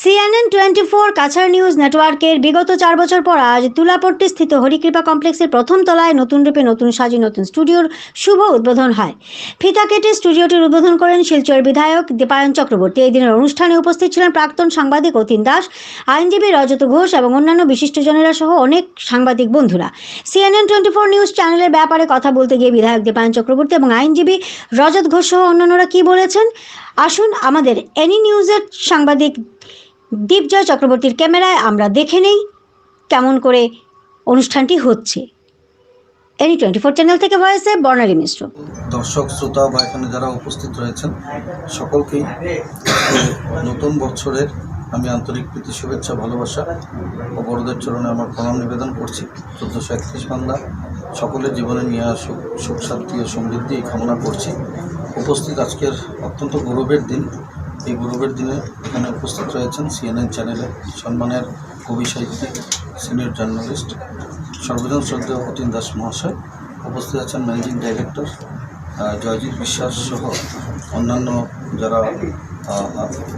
CNN twenty four Cachar news নেটওয়ার্কের বিগত চার বছর পর আজ তুলাপট্টি স্থিত হরিকৃপা কমপ্লেক্সের প্রথম তলায় নতুন রূপে নতুন সাজি নতুন স্টুডিওর শুভ উদ্বোধন হয়। ফিতা কেটে স্টুডিওটির উদ্বোধন করেন শিলচর বিধায়ক দীপায়ন চক্রবর্তী। এই দিনের অনুষ্ঠানে উপস্থিত ছিলেন প্রাক্তন সাংবাদিক অতীন দাস, আইনজীবী রজত ঘোষ এবং অন্যান্য বিশিষ্টজনেরা সহ অনেক সাংবাদিক বন্ধুরা। সিএনএন টোয়েন্টি ফোর নিউজ চ্যানেলের ব্যাপারে কথা বলতে গিয়ে বিধায়ক দীপায়ন চক্রবর্তী এবং আইনজীবী রজত ঘোষ সহ অন্যান্যরা কি বলেছেন? আসুন আমাদের এনি নিউজের সাংবাদিক দীপজয় চক্রবর্তীর ক্যামেরায় আমরা দেখে নেই কেমন করে অনুষ্ঠানটি হচ্ছে। এনি টোয়েন্টি ফোর চ্যানেল থেকে ভয়েসে বর্ণালী মিশ্র। দর্শক, শ্রোতা বা এখানে যারা উপস্থিত রয়েছেন, সকলকেই নতুন বছরের আমি আন্তরিক প্রীতি, শুভেচ্ছা, ভালোবাসা ও বড়দের চরণে আমার প্রণাম নিবেদন করছি। চোদ্দোশো একত্রিশ বান্দা সকলের জীবনে নিয়ে আসুক, সুখ, শান্তি ও সমৃদ্ধি কামনা করছি। উপস্থিত আজকের অত্যন্ত গৌরবের দিন। এই গৌরবের দিনে এখানে উপস্থিত রয়েছেন সিএনএন চ্যানেলে সম্মানের কবি সাহিত্যিক, সিনিয়র জার্নালিস্ট, সর্বজন শ্রদ্ধেয় অতীন দাস মহাশয়, উপস্থিত আছেন ম্যানেজিং ডাইরেক্টর জয়জিৎ বিশ্বাস সহ অন্যান্য যারা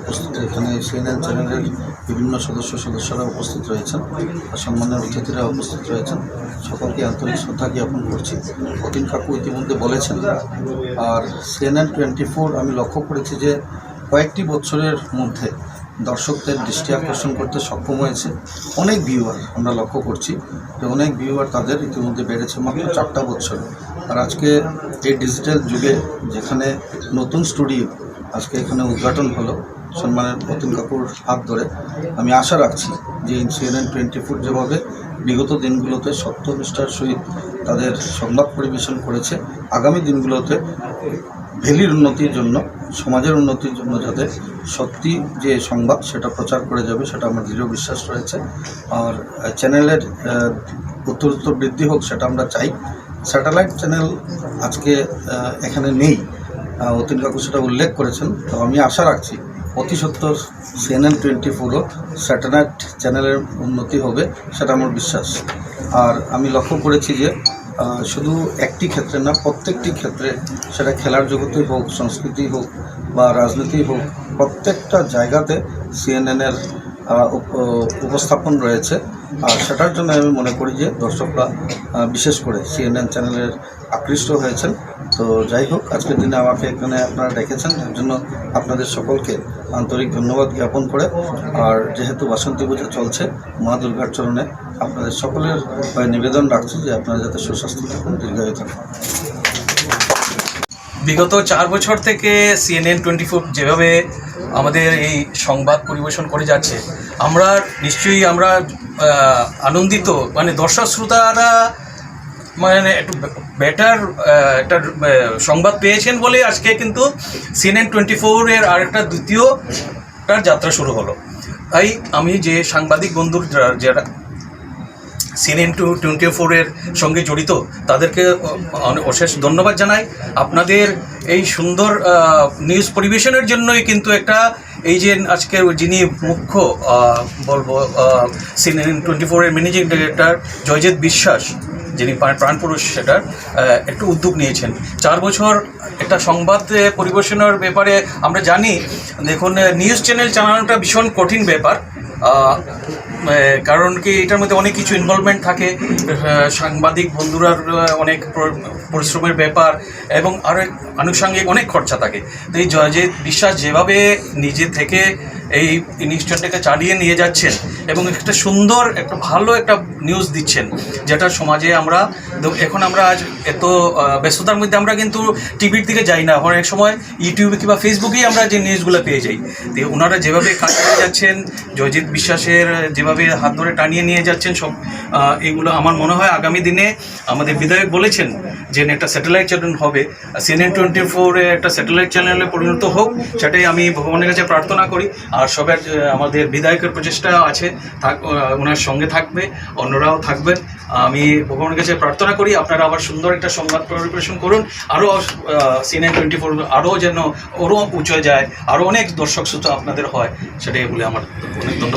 উপস্থিত এখানে সিএনএন চ্যানেলের বিভিন্ন সদস্য সদস্যরা উপস্থিত রয়েছেন আর সম্মানের অতিথিরা উপস্থিত রয়েছেন। সকলকে আন্তরিক শ্রদ্ধা জ্ঞাপন করছি। অতীন কাকু ইতিমধ্যে বলেছেন, আর সিএনএন টোয়েন্টি ফোর আমি লক্ষ্য করেছি যে কয়েকটি বছরের মধ্যে দর্শকদের দৃষ্টি আকর্ষণ করতে সক্ষম হয়েছে। অনেক ভিউয়ার আমরা লক্ষ্য করছি যে অনেক ভিউয়ার তাদের ইতিমধ্যে বেড়েছে মাত্র চারটা বছর। আর আজকে এই ডিজিটাল যুগে যেখানে নতুন স্টুডিও আজকে এখানে উদ্ঘাটন হলো, সম্মানের অতীন কাপুর হাত ধরে, আমি আশা রাখছি যে সিএনএন টোয়েন্টি ফোর যেভাবে বিগত দিনগুলোতে সত্যনিষ্ঠার সহিত তাদের সংবাদ পরিবেশন করেছে, আগামী দিনগুলোতে ভ্যালির উন্নতির জন্য, সমাজের উন্নতির জন্য যাতে সত্যি যে সংবাদ সেটা প্রচার করে যাবে, সেটা আমার দৃঢ় বিশ্বাস রয়েছে। আর চ্যানেলের উত্তর উত্তরোত্তর বৃদ্ধি হোক সেটা আমরা চাই। স্যাটেলাইট চ্যানেল আজকে এখানে নেই। অতীন কাকু সেটা উল্লেখ করেছেন। তো আমি আশা রাখছি অতি সত্তর সিএনএন টোয়েন্টি ফোরও স্যাটেলাইট চ্যানেলের উন্নতি হবে, সেটা আমার বিশ্বাস। আর আমি লক্ষ্য করেছি যে শুধু একটি ক্ষেত্রে না, প্রত্যেকটি ক্ষেত্রে সেটা খেলার জগতেই হোক সংস্কৃতি হোক বা রাজনীতি হোক, প্রত্যেকটা জায়গাতে সিএনএনের উপস্থাপন রয়েছে। আর সেটার জন্য আমি মনে করি যে দর্শকরা বিশেষ করে সিএনএন চ্যানেলের আকৃষ্ট হয়েছেন। তো যাই হোক, আজকের দিনে আমাকে এখানে আপনারা ডেকেছেন। এর জন্য আপনাদের সকলকে আন্তরিক ধন্যবাদ জ্ঞাপন করে। আর যেহেতু বাসন্তী পূজা চলছে, মা দুর্গার চরণে আপনাদের সকলের নিবেদন রাখছি যে আপনারা যাতে সুস্বাস্থ্য থাকুন, দীর্ঘায়ু থাকুন। বিগত চার বছর থেকে সিএনএন টোয়েন্টি ফোর যেভাবে আমাদের এই সংবাদ পরিবেশন করে যাচ্ছে, আমরা নিশ্চয়ই আমরা আনন্দিত মানে দর্শক শ্রোতারা মানে একটু বেটার একটা সংবাদ পেয়েছেন বলে আজকে কিন্তু সিএনএন টোয়েন্টি ফোরের আর একটা দ্বিতীয়টার যাত্রা শুরু হলো। তাই আমি যে সাংবাদিক বন্ধুর যারা সিএনএন টু টোয়েন্টি ফোরের সঙ্গে জড়িত, তাদেরকে অশেষ ধন্যবাদ জানাই। আপনাদের এই সুন্দর নিউজ পরিবেশনের জন্যই কিন্তু একটা, এই যে আজকের যিনি মুখ্য বলব সিএনএন টোয়েন্টি ফোরের ম্যানেজিং ডিরেক্টর জয়জিৎ বিশ্বাস, যিনি প্রাণ- প্রাণপুরুষ সেটার একটু উদ্যোগ নিয়েছেন। চার বছর একটা সংবাদ পরিবেশনের ব্যাপারে আমরা জানি, দেখুন নিউজ চ্যানেল চালানোটা ভীষণ কঠিন ব্যাপার। কারণ কি এটার মধ্যে অনেক কিছু ইনভলভমেন্ট থাকে। সাংবাদিক বন্ধুরা অনেক পরিশ্রমের ব্যাপার এবং আরও আনুষঙ্গিক অনেক খরচা থাকে। তো এই যে বিশ্বাস যেভাবে নিজে থেকে এই ইনস্টিটিউটটাকে চালিয়ে নিয়ে যাচ্ছেন এবং একটা সুন্দর, একটা ভালো একটা নিউজ দিচ্ছেন, যেটা সমাজে আমরা এখন আমরা আজ এত ব্যস্ততার মধ্যে আমরা কিন্তু টিভির দিকে যাই না। অনেক সময় ইউটিউবে কিংবা ফেসবুকেই আমরা যে নিউজগুলো পেয়ে যাই। ওনারা যেভাবে কাজ করে যাচ্ছেন, জয়জিৎ বিশ্বাসের যেভাবে হাত ধরে টানিয়ে নিয়ে যাচ্ছেন সব এগুলো আমার মনে হয় আগামী দিনে আমাদের বিধায়ক বলেছেন যে একটা স্যাটেলাইট চ্যানেল হবে। সিএনএন টোয়েন্টি ফোরে একটা স্যাটেলাইট চ্যানেলে পরিণত হোক, সেটাই আমি ভগবানের কাছে প্রার্থনা করি। আর সবার আমাদের বিধায়কের প্রচেষ্টা আছে, থাক ওনার সঙ্গে থাকবে। অন্যরাও থাকবেন। আমি ভগবানের কাছে প্রার্থনা করি, আপনারা আবার সুন্দর একটা সংবাদ পরিবেশন করুন। আরও সিএনএন টোয়েন্টি ফোর আরও যেন ওরও উঁচু যায় আরও অনেক দর্শক শ্রোতা আপনাদের হয়, সেটাই বলে আমার অনেক ধন্যবাদ।